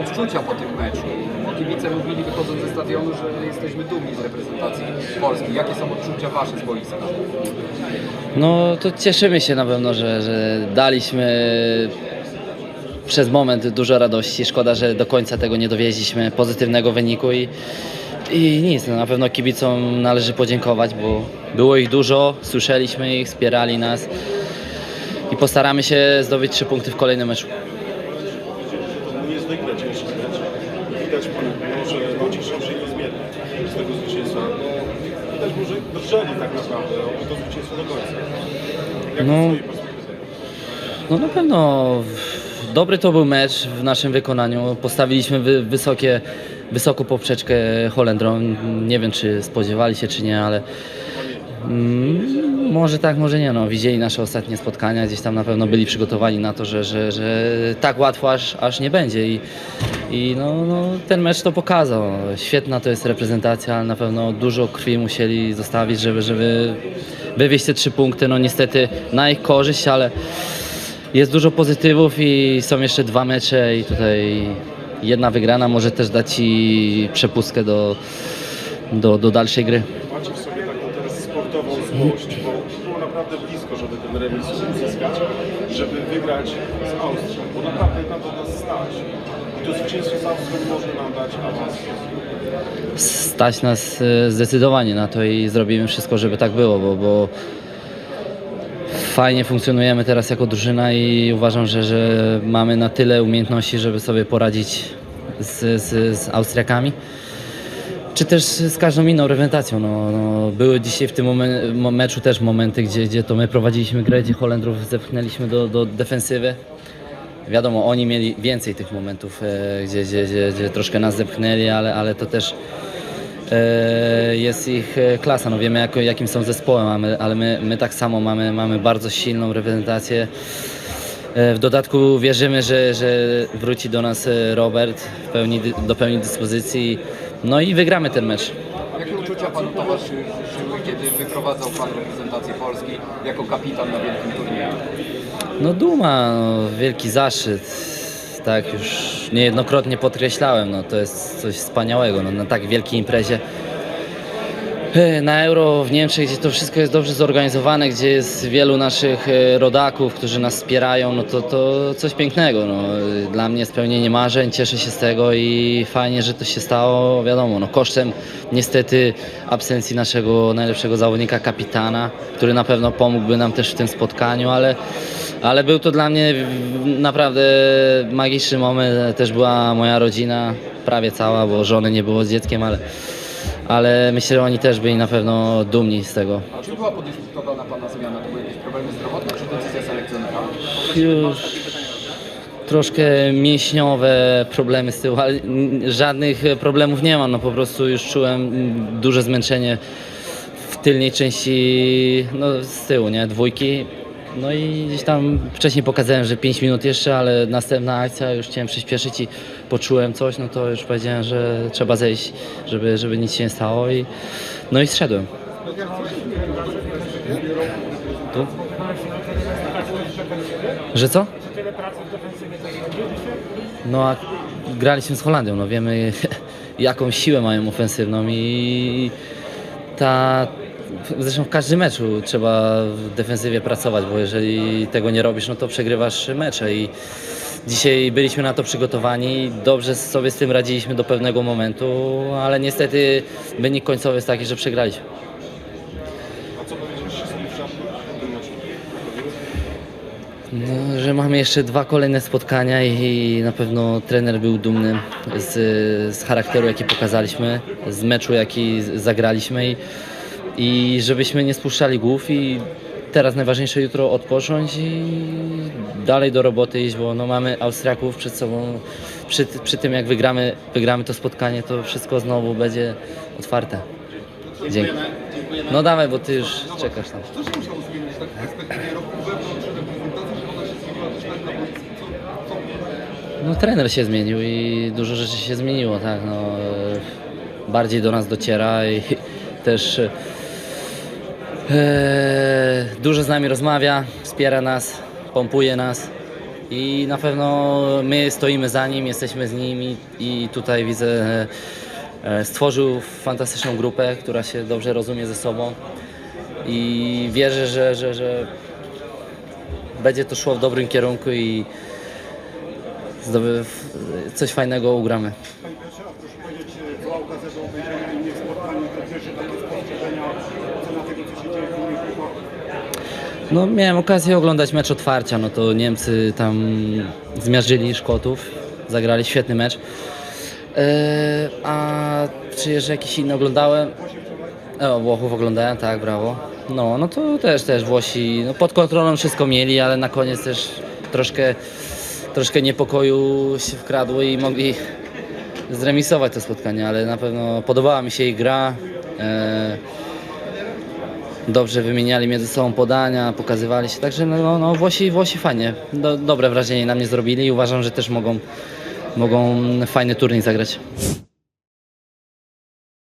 odczucia po tym meczu? Bo kibice mówili wychodząc ze stadionu, że jesteśmy dumni z reprezentacji Polski. Jakie są odczucia Wasze z boiska? No to cieszymy się na pewno, że, że daliśmy przez moment dużo radości. Szkoda, że do końca tego nie dowieźliśmy pozytywnego wyniku i, i nic, no na pewno kibicom należy podziękować, bo było ich dużo, słyszeliśmy ich, wspierali nas i postaramy się zdobyć trzy punkty w kolejnym meczu. Niezwykle ciężki mecz. Widać pomimo, że cieszą się niezmiernie z tego zwycięstwa. No, widać może drżeli tak naprawdę o to zwycięstwo do końca. Jak No. No na pewno dobry to był mecz w naszym wykonaniu. Postawiliśmy wy, wysokie, wysoką poprzeczkę Holendrom. Nie wiem, czy spodziewali się, czy nie, ale mm, może tak, może nie. No. Widzieli nasze ostatnie spotkania, gdzieś tam na pewno byli przygotowani na to, że, że, że tak łatwo aż, aż nie będzie. I, i no, no, ten mecz to pokazał. Świetna to jest reprezentacja, ale na pewno dużo krwi musieli zostawić, żeby, żeby wywieźć te trzy punkty. No niestety na ich korzyść, ale jest dużo pozytywów i są jeszcze dwa mecze i tutaj jedna wygrana może też dać Ci przepustkę do, do, do dalszej gry. Macie w sobie taką teraz sportową złość, naprawdę blisko, żeby ten remis uzyskać, żeby wygrać z Austrią, bo naprawdę na to nas stać. I to zwycięstwo z Austrią może nam dać awans. Stać nas e, zdecydowanie na to i zrobimy wszystko, żeby tak było, bo, bo fajnie funkcjonujemy teraz jako drużyna i uważam, że, że mamy na tyle umiejętności, żeby sobie poradzić z, z, z Austriakami. Czy też z każdą inną reprezentacją. No, no, były dzisiaj w tym momen- mo- meczu też momenty, gdzie, gdzie to my prowadziliśmy grę, gdzie Holendrów zepchnęliśmy do, do defensywy. Wiadomo, oni mieli więcej tych momentów, e, gdzie, gdzie, gdzie, gdzie troszkę nas zepchnęli, ale, ale to też e, jest ich e, klasa. No wiemy, jak, jakim są zespołem, ale, ale my, my tak samo mamy, mamy bardzo silną reprezentację. E, W dodatku wierzymy, że, że wróci do nas e, Robert w pełni, do pełni dyspozycji. No i wygramy ten mecz. Jakie uczucia Panu towarzyszyły, kiedy wyprowadzał Pan reprezentację Polski jako kapitan na wielkim turnieju? No duma, no, wielki zaszczyt. Tak już niejednokrotnie podkreślałem, no to jest coś wspaniałego. No, na tak wielkiej imprezie na Euro w Niemczech, gdzie to wszystko jest dobrze zorganizowane, gdzie jest wielu naszych e, rodaków, którzy nas wspierają, no to, to coś pięknego. No. Dla mnie spełnienie marzeń, cieszę się z tego i fajnie, że to się stało, wiadomo, no, kosztem niestety absencji naszego najlepszego zawodnika, kapitana, który na pewno pomógłby nam też w tym spotkaniu, ale, ale był to dla mnie naprawdę magiczny moment. Też była moja rodzina, prawie cała, bo żony nie było z dzieckiem, ale ale myślę, że oni też byli na pewno dumni z tego. A czy była podyskutowana Pana zmiana? To były jakieś problemy zdrowotne, czy decyzja selekcjonera? Już troszkę mięśniowe problemy z tyłu, ale żadnych problemów nie mam. No po prostu już czułem duże zmęczenie w tylnej części no, z tyłu, nie? Dwójki. No i gdzieś tam wcześniej pokazałem, że 5 minut jeszcze, ale następna akcja już chciałem przyspieszyć i poczułem coś, no to już powiedziałem, że trzeba zejść, żeby, żeby nic się nie stało i no i zszedłem. Tu? Że co? No a graliśmy z Holandią, no wiemy jaką siłę mają ofensywną i ta zresztą w każdym meczu trzeba w defensywie pracować, bo jeżeli tego nie robisz, no to przegrywasz mecze i dzisiaj byliśmy na to przygotowani, dobrze sobie z tym radziliśmy do pewnego momentu, ale niestety wynik końcowy jest taki, że przegraliśmy. No, że mamy jeszcze dwa kolejne spotkania i na pewno trener był dumny z, z charakteru, jaki pokazaliśmy, z meczu, jaki zagraliśmy i, i żebyśmy nie spuszczali głów i teraz najważniejsze jutro odpocząć i dalej do roboty iść, bo no, mamy Austriaków przed sobą. Przy, przy tym jak wygramy, wygramy to spotkanie, to wszystko znowu będzie otwarte. Dzięki. No dawaj, bo ty już czekasz tam. Co się musiało zmienić tak w perspektywie roku wewnątrz reprezentacji, że ona się zmieniła też tak na boisku? Co, co No trener się zmienił i dużo rzeczy się zmieniło, tak, no, e, bardziej do nas dociera i też e, dużo z nami rozmawia, wspiera nas, pompuje nas i na pewno my stoimy za nim, jesteśmy z nim i, tutaj widzę, e, stworzył fantastyczną grupę, która się dobrze rozumie ze sobą i wierzę, że, że, że będzie to szło w dobrym kierunku i coś fajnego ugramy. Panie proszę powiedzieć, była okazja do obejrzenia to pierwsze takie spostrzeżenia, ocena tego, co się dzieje w innych. No, miałem okazję oglądać mecz otwarcia, no to Niemcy tam zmiażdżyli Szkotów, zagrali świetny mecz. E, a czy jeszcze jakiś inny oglądałem? O, Włochów oglądałem, tak, brawo. No, no to też, też Włosi no, pod kontrolą wszystko mieli, ale na koniec też troszkę, troszkę niepokoju się wkradło i mogli zremisować to spotkanie, ale na pewno podobała mi się ich gra. E, dobrze wymieniali między sobą podania, pokazywali się, także no, no Włosi, Włosi fajnie, Do, dobre wrażenie na mnie zrobili i uważam, że też mogą, mogą fajny turniej zagrać.